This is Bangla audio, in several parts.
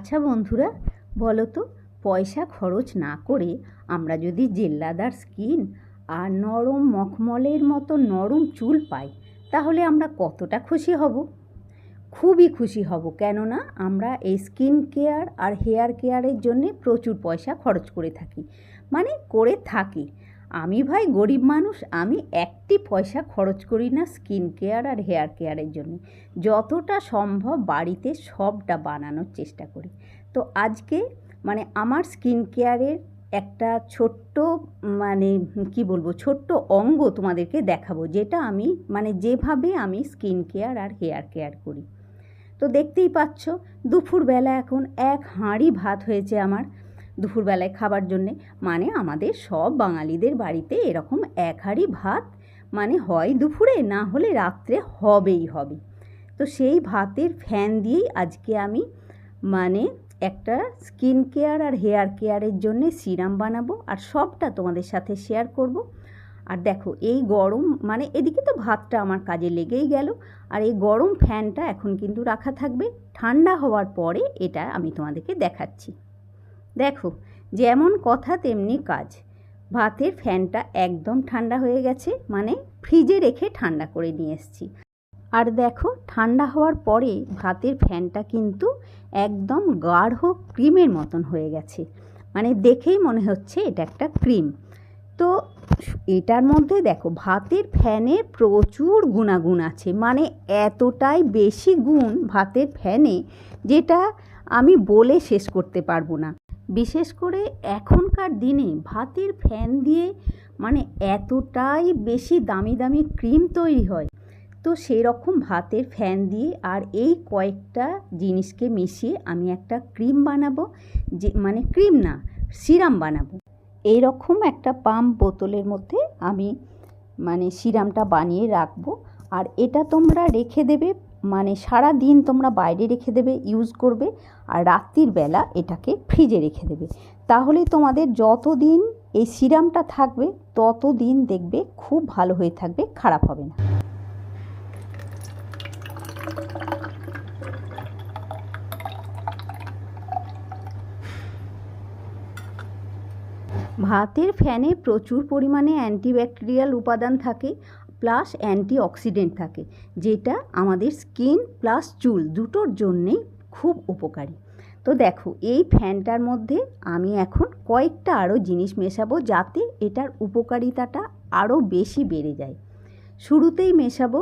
আচ্ছা বন্ধুরা, বলো তো, পয়সা খরচ না করে আমরা যদি জেল্লাদার স্কিন আর নরম মখমলের মতো নরম চুল পাই, তাহলে আমরা কতটা খুশি হব? খুবই খুশি হব, কেননা আমরা এই স্কিন কেয়ার আর হেয়ার কেয়ারের জন্যে প্রচুর পয়সা খরচ করে থাকি। মানে করে থাকি। আমি ভাই গরিব মানুষ, আমি একটি পয়সা খরচ করি না স্কিন কেয়ার আর হেয়ার কেয়ারের জন্য। যতটা সম্ভব বাড়িতে সবটা বানানোর চেষ্টা করি। তো আজকে মানে আমার স্কিন কেয়ারের একটা ছোট্ট মানে কি বলব, ছোট্ট অঙ্গ তোমাদেরকে দেখাবো, যেটা আমি মানে যেভাবে আমি স্কিন কেয়ার আর হেয়ার কেয়ার করি। তো দেখতেই পাচ্ছ, দুপুরবেলা এখন এক হাঁড়ি ভাত হয়েছে আমার। দুপুরবেলায় খাবার জন্যে। মানে আমাদের সব বাঙালিদের বাড়িতে এরকম এক হাঁড়ি ভাত মানে হয় দুপুরে, না হলে রাত্রে হবেই হবে। তো সেই ভাতের ফ্যান দিয়েই আজকে আমি মানে একটা স্কিন কেয়ার আর হেয়ার কেয়ারের জন্যে সিরাম বানাবো আর সবটা তোমাদের সাথে শেয়ার করব। আর দেখো, এই গরম মানে এদিকে তো ভাতটা আমার কাজে লেগেই গেল। আর এই গরম ফ্যানটা এখন কিন্তু রাখা থাকবে। ঠান্ডা হওয়ার পরে এটা আমি তোমাদেরকে দেখাচ্ছি। দেখো, যেমন কথা তেমনি কাজ। ভাতের ফ্যানটা একদম ঠান্ডা হয়ে গেছে মানে ফ্রিজে রেখে ঠান্ডা করে নিয়ে এসেছি। আর দেখো, ঠান্ডা হওয়ার পরে ভাতের ফ্যানটা কিন্তু একদম গাঢ় ক্রিমের মতন হয়ে গেছে। মানে দেখেই মনে হচ্ছে এটা একটা ক্রিম। তো এটার মধ্যে দেখো, ভাতের ফ্যানের প্রচুর গুণাগুণ আছে। মানে এতটাই বেশি গুণ ভাতের ফ্যানে, যেটা আমি বলে শেষ করতে পারব না। বিশেষ করে এখনকার দিনে ভাতের ফ্যান দিয়ে মানে এতটাই বেশি দামি দামি ক্রিম তৈরি হয়। তো সেই রকম ভাতের ফ্যান দিয়ে আর এই কয়েকটা জিনিসকে মিশিয়ে আমি একটা ক্রিম বানাবো যে মানে ক্রিম না, সিরাম বানাবো। এই রকম একটা পাম্প বোতলের মধ্যে আমি মানে সিরামটা বানিয়ে রাখব। আর এটা তোমরা রেখে দেবে মানে সারা দিন তোমরা বাইরে রেখে দেবে ইউজ করবে আর রাত্রির বেলা এটাকে ফ্রিজে রেখে দেবে। তাহলে তোমাদের যত দিন এই সিরামটা থাকবে তত দিন দেখবে খুব ভালো হয়ে থাকবে, খারাপ হবে না। ভাতের ফ্যানে প্রচুর পরিমাণে অ্যান্টিব্যাকটেরিয়াল উপাদান থাকে। প্লাস অ্যান্টি অক্সিডেন্ট থাকে, যেটা আমাদের স্কিন প্লাস চুল দুটোর জন্যেই খুব উপকারী। তো দেখো, এই ফ্যানটার মধ্যে আমি এখন কয়েকটা আরও জিনিস মেশাবো যাতে এটার উপকারিতাটা আরও বেশি বেড়ে যায়। শুরুতেই মেশাবো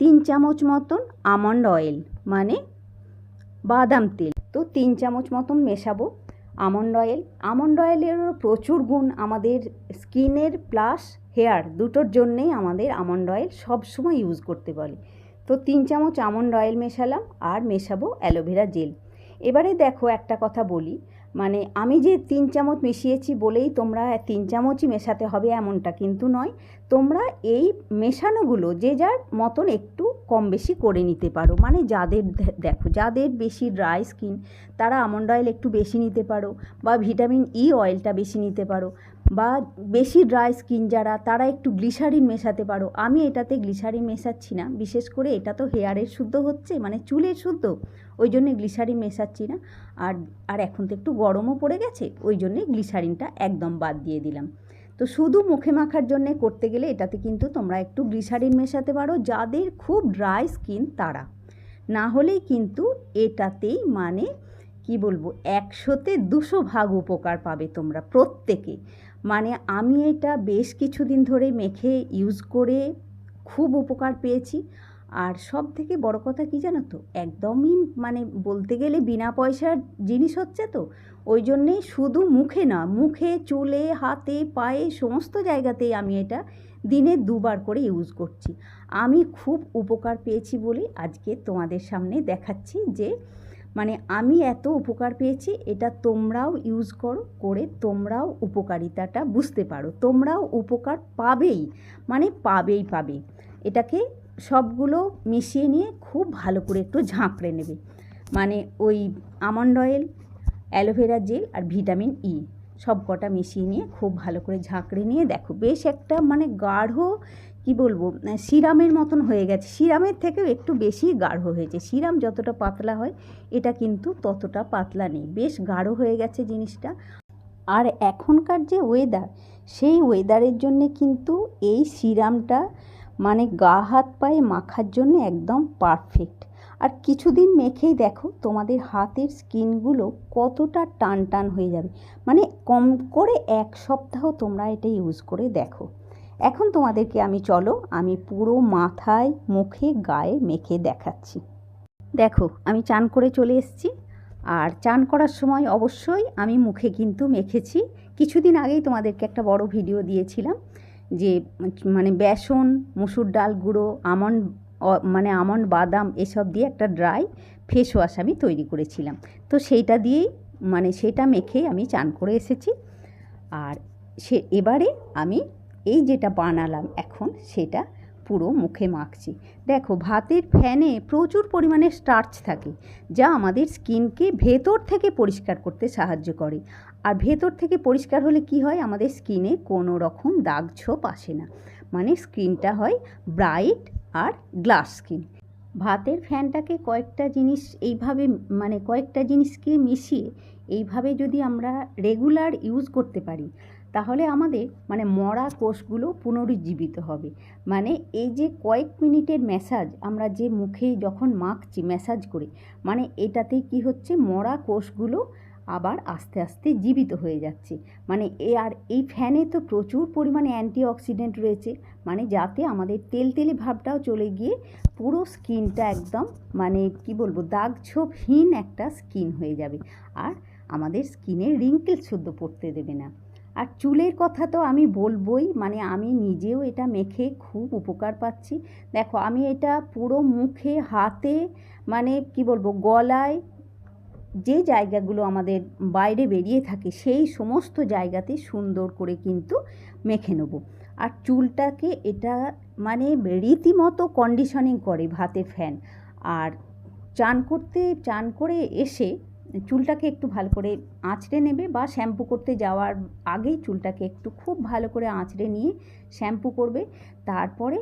তিন চামচ মতন আমন্ড অয়েল মানে বাদাম তেল। তো তিন চামচ মতন মেশাবো আমন্ড অয়েল। আমন্ড অয়েলেরও প্রচুর গুণ আমাদের স্কিনের প্লাস হেয়ার দুটোর জন্যেই আমাদের আমন্ড অয়েল সবসময় ইউজ করতে বলে। তো তিন চামচ আমন্ড অয়েল মেশালাম আর মেশাবো অ্যালোভেরা জেল। এবারে দেখো একটা কথা বলি মানে আমি যে তিন চামচ মিশিয়েছি বলেই তোমরা তিন চামচই মেশাতে হবে এমনটা কিন্তু নয়। তোমরা এই মেশানোগুলো যে যার মতন একটু কম বেশি করে নিতে পারো। মানে যাদের দেখো যাদের বেশি ড্রাই স্কিন, তারা আমন্ড অয়েল একটু বেশি নিতে পারো বা ভিটামিন ই অয়েলটা বেশি নিতে পারো। বা বেশি ড্রাই স্কিন যারা, তারা একটু গ্লিসারিন মেশাতে পারো। আমি এটাতে গ্লিসারিন মেশাচ্ছি না। বিশেষ করে এটা তো হেয়ারের শুদ্ধ হচ্ছে মানে চুলের শুদ্ধ, ওই জন্যে গ্লিসারিন মেশাচ্ছি না। আর আর এখন তো একটু গরমও পড়ে গেছে, ওই জন্যে গ্লিসারিনটা একদম বাদ দিয়ে দিলাম। তো শুধু মুখে মাখার জন্যে করতে গেলে এটাতে কিন্তু তোমরা একটু গ্লিসারিন মেশাতে পারো, যাদের খুব ড্রাই স্কিন তারা। না হলেই কিন্তু এটাতেই মানে কি বলব, একশোতে দুশো ভাগ উপকার পাবে তোমরা প্রত্যেকে। মানে আমি এটা বেশ কিছুদিন ধরে মেখে ইউজ করে খুব উপকার পেয়েছি। আর সব থেকে বড় কথা কী জানো তো? একদমই মানে বলতে গেলে বিনা পয়সার জিনিস হচ্ছে তো। ওই জন্যেই শুধু মুখে না, মুখে, চুলে, হাতে, পায়ে সমস্ত জায়গাতেই আমি এটা দিনে দুবার করে ইউজ করছি। আমি খুব উপকার পেয়েছি বলে আজকে তোমাদের সামনে দেখাচ্ছি যে মানে আমি এত উপকার পেয়েছি, এটা তোমরাও ইউজ করো করে তোমরাও উপকারিতাটা বুঝতে পারো। তোমরাও উপকার পাবেই মানে পাবেই পাবে। এটাকে সবগুলো মিশিয়ে নিয়ে খুব ভালো করে একটু ঝাঁকড়ে নেবে। মানে ওই almond oil aloe vera gel আর ভিটামিন ই সব কটা মিশিয়ে নিয়ে খুব ভালো করে ঝাঁকড়ে নিয়ে দেখো, বেশ একটা মানে গাঢ় কি বলব? সিরামের মতন হয়ে গেছে। সিরামের থেকেও একটু বেশি গাঢ় হয়েছে। সিরাম যতটা পাতলা হয়, এটা কিন্তু ততটা পাতলা নেই। বেশ গাঢ় হয়ে গেছে জিনিসটা। আর এখনকার যে ওয়েদার সেই ওয়েদারের জন্যে কিন্তু এই সিরামটা মানে গা হাত পায়ে মাখার জন্য একদম পারফেক্ট আর কিছুদিন মেখেই দেখো, তোমাদের হাতের স্কিনগুলো কতটা টান টান হয়ে যাবে। মানে কম করে এক সপ্তাহ তোমরা এটা ইউজ করে দেখো। এখন তোমাদেরকে আমি চলো, আমি পুরো মাথায়, মুখে, গায়ে মেখে দেখাচ্ছি। দেখো, আমি চান করে চলে এসেছি। আর চান করার সময় অবশ্যই আমি মুখে কিন্তু মেখেছি। কিছুদিন আগেই তোমাদেরকে একটা বড় ভিডিও দিয়েছিলাম যে মানে বেসন, মুসুর ডাল গুঁড়ো আমন্ড মানে আমন্ড বাদাম এসব দিয়ে একটা ড্রাই ফেস ওয়াশ আমি তৈরি করেছিলাম। তো সেইটা দিয়েই মানে সেটা মেখে আমি চান করে এসেছি। আর সে, এবারে আমি এই যেটা বানালাম এখন সেটা পুরো মুখে মাখছি। দেখো, ভাতের ফ্যানে প্রচুর পরিমাণে স্টার্চ থাকে, যা আমাদের স্কিনকে ভেতর থেকে পরিষ্কার করতে সাহায্য করে। আর ভেতর থেকে পরিষ্কার হলে কি হয়? আমাদের স্কিনে কোনো রকম দাগ ছোপ আসে না। মানে স্কিনটা হয় ব্রাইট আর গ্লাস স্কিন। ভাতের ফ্যানটাকে কয়েকটা জিনিস এইভাবে মানে কয়েকটা জিনিসকে মিশিয়ে এইভাবে যদি আমরা রেগুলার ইউজ করতে পারি, তাহলে আমাদের মানে মরা কোষগুলো পুনরুজ্জীবিত হবে। মানে এই যে কয়েক মিনিটের ম্যাসাজ আমরা যে মুখে যখন মাখছি ম্যাসাজ করে মানে এটাতে কি হচ্ছে? মরা কোষগুলো আবার আস্তে আস্তে জীবিত হয়ে যাচ্ছে। মানে এ আর এই ফ্যানে তো প্রচুর পরিমাণে অ্যান্টিঅক্সিডেন্ট রয়েছে। মানে যাতে আমাদের তেল তেলে ভাবটাও চলে গিয়ে পুরো স্কিনটা একদম মানে কি বলব? দাগ ছোপহীন একটা স্কিন হয়ে যাবে। আর আমাদের স্কিনে রিঙ্কেল শুদ্ধ পড়তে দেবে না। আর চুলের কথা তো আমি বলবই মানে আমি নিজেও এটা মেখে খুব উপকার পাচ্ছি। দেখো, আমি এটা পুরো মুখে, হাতে মানে কি বলব, গলায়, যে জায়গাগুলো আমাদের বাইরে বেরিয়ে থাকে, সেই সমস্ত জায়গাতে সুন্দর করে কিন্তু মেখে নেব। আর চুলটাকে এটা মানে রীতিমতো কন্ডিশনিং করে ভাতের ফ্যান আর চান করতে, চান করে এসে চুলটাকে একটু ভালো করে আঁচড়ে নেবে বা শ্যাম্পু করতে যাওয়ার আগেই চুলটাকে একটু খুব ভালো করে আঁচড়ে নিয়ে শ্যাম্পু করবে। তারপরে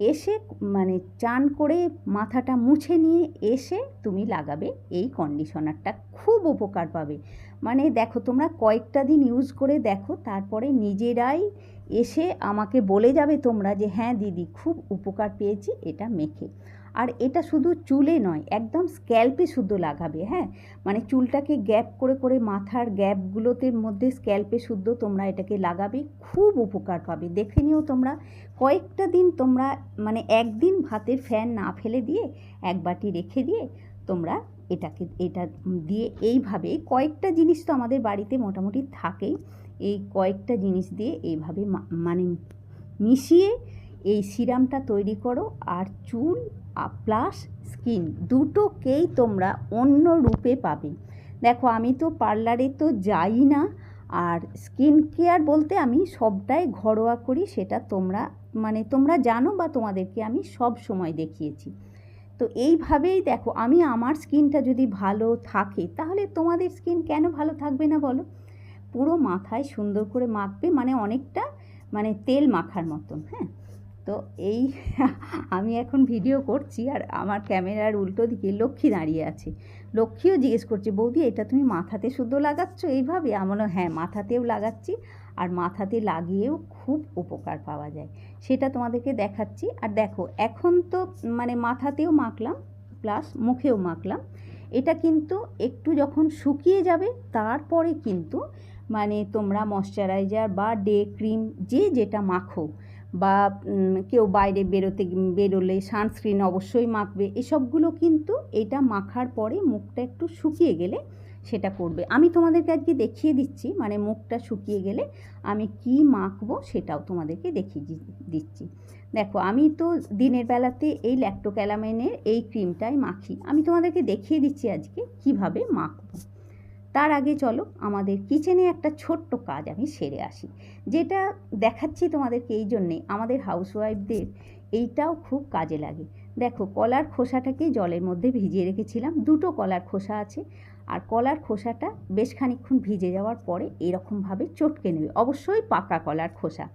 এসে মানে চান করে মাথাটা মুছে নিয়ে এসে তুমি লাগাবে, এই কন্ডিশনারটা খুব উপকার পাবে। মানে দেখো, তোমরা কয়েকটা দিন ইউজ করে দেখো, তারপরে নিজেরাই এসে আমাকে বলে যাবে তোমরা যে হ্যাঁ দিদি, খুব উপকার পেয়েছি, এটা মেখে। আর এটা শুধু চুলে নয়, একদম স্ক্যাল্পে শুদ্ধ লাগাবে হ্যাঁ? মানে চুলটাকে গ্যাপ করে করে মাথার গ্যাপগুলোতে মধ্যে স্ক্যাল্পে শুদ্ধ তোমরা এটাকে লাগাবে, খুব উপকার পাবে। দেখে নিও তোমরা, কয়েকটা দিন তোমরা মানে একদিন ভাতের ফ্যান না ফেলে দিয়ে এক বাটি রেখে দিয়ে তোমরা এটাকে, এটা দিয়ে এইভাবে কয়েকটা জিনিস তো আমাদের বাড়িতে মোটামুটি থাকেই, এই কয়েকটা জিনিস দিয়ে এইভাবে মানে মিশিয়ে এই সিরামটা তৈরি করো। আর চুল প্লাস স্কিন দুটোকেই তোমরা অন্য রূপে পাবে। দেখো, আমি তো পার্লারে তো যাই না, আর স্কিন কেয়ার বলতে আমি সবটাই ঘরোয়া করি, সেটা তোমরা মানে তোমরা জানো বা তোমাদেরকে আমি সব সময় দেখিয়েছি। তো এইভাবেই দেখো, আমি আমার স্কিনটা যদি ভালো থাকে, তাহলে তোমাদের স্কিন কেন ভালো থাকবে না বলো? পুরো মাথায় সুন্দর করে মাখবে মানে অনেকটা মানে তেল মাখার মতন হ্যাঁ? তো এই আমি এখন ভিডিও করছি আর আমার ক্যামেরার উল্টো দিকে লক্ষ্মী দাঁড়িয়ে আছে। লক্ষ্মীও জিজ্ঞেস করছে, বৌদি, এটা তুমি মাথাতে শুদ্ধ লাগাচ্ছ এইভাবে? আমারও হ্যাঁ মাথাতেও লাগাচ্ছি আর মাথাতে লাগিয়েও খুব উপকার পাওয়া যায়। সেটা তোমাদেরকে দেখাচ্ছি। আর দেখো, এখন তো মানে মাথাতেও মাখলাম প্লাস মুখেও মাখলাম। এটা কিন্তু একটু যখন শুকিয়ে যাবে, তারপরে কিন্তু মানে তোমরা ময়শ্চারাইজার বা ডে ক্রিম যে যেটা মাখো বা কেউ বাইরে বেরোতে, বেরোলে সানস্ক্রিন অবশ্যই মাখবে। এসবগুলো কিন্তু এটা মাখার পরে মুখটা একটু শুকিয়ে গেলে সেটা করবে। আমি তোমাদেরকে আজকে দেখিয়ে দিচ্ছি মানে মুখটা শুকিয়ে গেলে আমি কি মাখবো সেটাও তোমাদেরকে দেখিয়ে দিচ্ছি। দেখো, আমি তো দিনের বেলাতে এই ল্যাক্টোক্যালামেনের এই ক্রিমটাই মাখি। আমি তোমাদেরকে দেখিয়ে দিচ্ছি আজকে কীভাবে মাখবো। তার আগে চলো, আমাদের কিচেনে একটা ছোট্ট কাজ আমি সেরে আসি। যেটা দেখাচ্ছি তোমাদেরকে এই জন্যে, আমাদের হাউসওয়াইফদের এইটাও খুব কাজে লাগে। দেখো, কলার খোসাটাকে জলের মধ্যে ভিজিয়ে রেখেছিলাম, দুটো কলার খোসা আছে, আর কলার খোসাটা বেশ খানিকক্ষণ ভিজে যাওয়ার পরে এরকমভাবে চটকে নেবে, অবশ্যই পাকা কলার খোসা।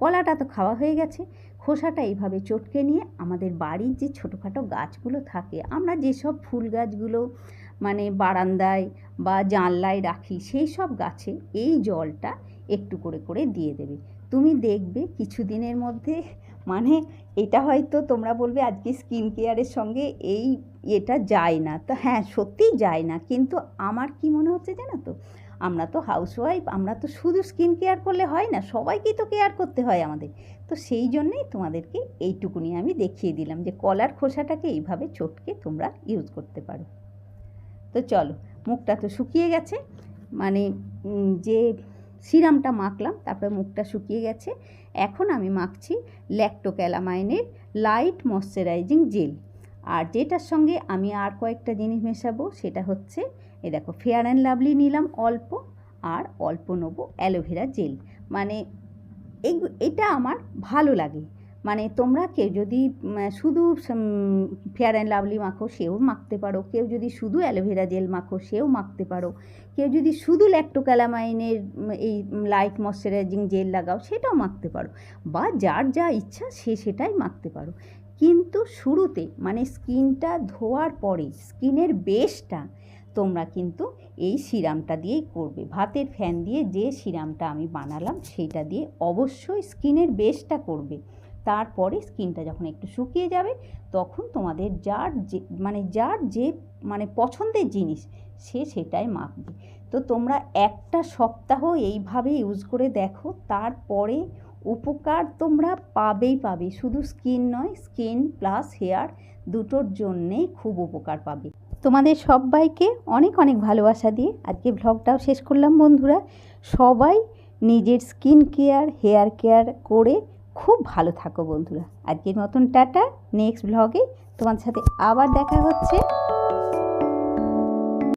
কলাটা তো খাওয়া হয়ে গেছে, খোসাটা এইভাবে চটকে নিয়ে আমাদের বাড়ির যে ছোটোখাটো গাছগুলো থাকে, আমরা যেসব ফুল গাছগুলো মানে বারান্দায় বা জানলায় রাখি, সেই সব গাছে এই জলটা একটু করে করে দিয়ে দেবে। তুমি দেখবে কিছু দিনের মধ্যে মানে এটা হয়তো তোমরা বলবে আজকে স্কিন কেয়ারের সঙ্গে এই এটা যায় না। তো হ্যাঁ সত্যিই যায় না। কিন্তু আমার কি মনে হচ্ছে জানো তো? আমরা তো হাউসওয়াইফ আমরা তো শুধু স্কিন কেয়ার করলে হয় না সবাইকেই তো কেয়ার করতে হয় আমাদের। তো সেই জন্যেই তোমাদেরকে এইটুকুনি আমি দেখিয়ে দিলাম যে কলার খোসাটাকে এইভাবে চটকে তোমরা ইউজ করতে পারো। তো চলো, মুখটা তো শুকিয়ে গেছে। মানে যে সিরামটা মাখলাম, তারপরে মুখটা শুকিয়ে গেছে। এখন আমি মাখছি ল্যাক্টোক্যালামাইনের লাইট ময়শ্চারাইজিং জেল আর যেটার সঙ্গে আমি আর কয়েকটা জিনিস মেশাবো, সেটা হচ্ছে, এ দেখো ফেয়ার অ্যান্ড লাভলি নিলাম অল্প, আর অল্প নেব অ্যালোভেরা জেল মানে এই এটা আমার ভালো লাগে। মানে তোমরা কেউ যদি শুধু ফেয়ার অ্যান্ড লাভলি মাখো, সেও মাখতে পারো। কেউ যদি শুধু অ্যালোভেরা জেল মাখো, সেও মাখতে পারো। কেউ যদি শুধু ল্যাক্টোক্যালামাইনের এই লাইট ময়শ্চারাইজিং জেল লাগাও, সেটাও মাখতে পারো। বা যার যা ইচ্ছা, সে সেটাই মাখতে পারো। কিন্তু শুরুতে মানে স্কিনটা ধোয়ার পরে, স্কিনের বেসটা তোমরা কিন্তু এই সিরামটা দিয়েই করবে। ভাতের ফ্যান দিয়ে যে সিরামটা আমি বানালাম সেইটা দিয়ে অবশ্যই স্কিনের বেসটা করবে। তারপরে স্কিনটা যখন একটু শুকিয়ে যাবে, তখন তোমাদের যার যে মানে যার যে মানে পছন্দের জিনিস, সে সেটাই মাখবে। তো তোমরা একটা সপ্তাহ এইভাবে ইউজ করে দেখো, তারপরে উপকার তোমরা পাবেই পাবে। শুধু স্কিন নয় স্কিন প্লাস হেয়ার দুটোর জন্যেই খুব উপকার পাবে। তোমাদের সবাইকে অনেক অনেক ভালোবাসা দিয়ে আজকে ভ্লগটাও শেষ করলাম বন্ধুরা। সবাই নিজের স্কিন কেয়ার হেয়ার কেয়ার করে খুব ভালো থাকো বন্ধুরা। আজকের মতন টাটা। নেক্সট ব্লগে তোমার সাথে আবার দেখা হচ্ছে।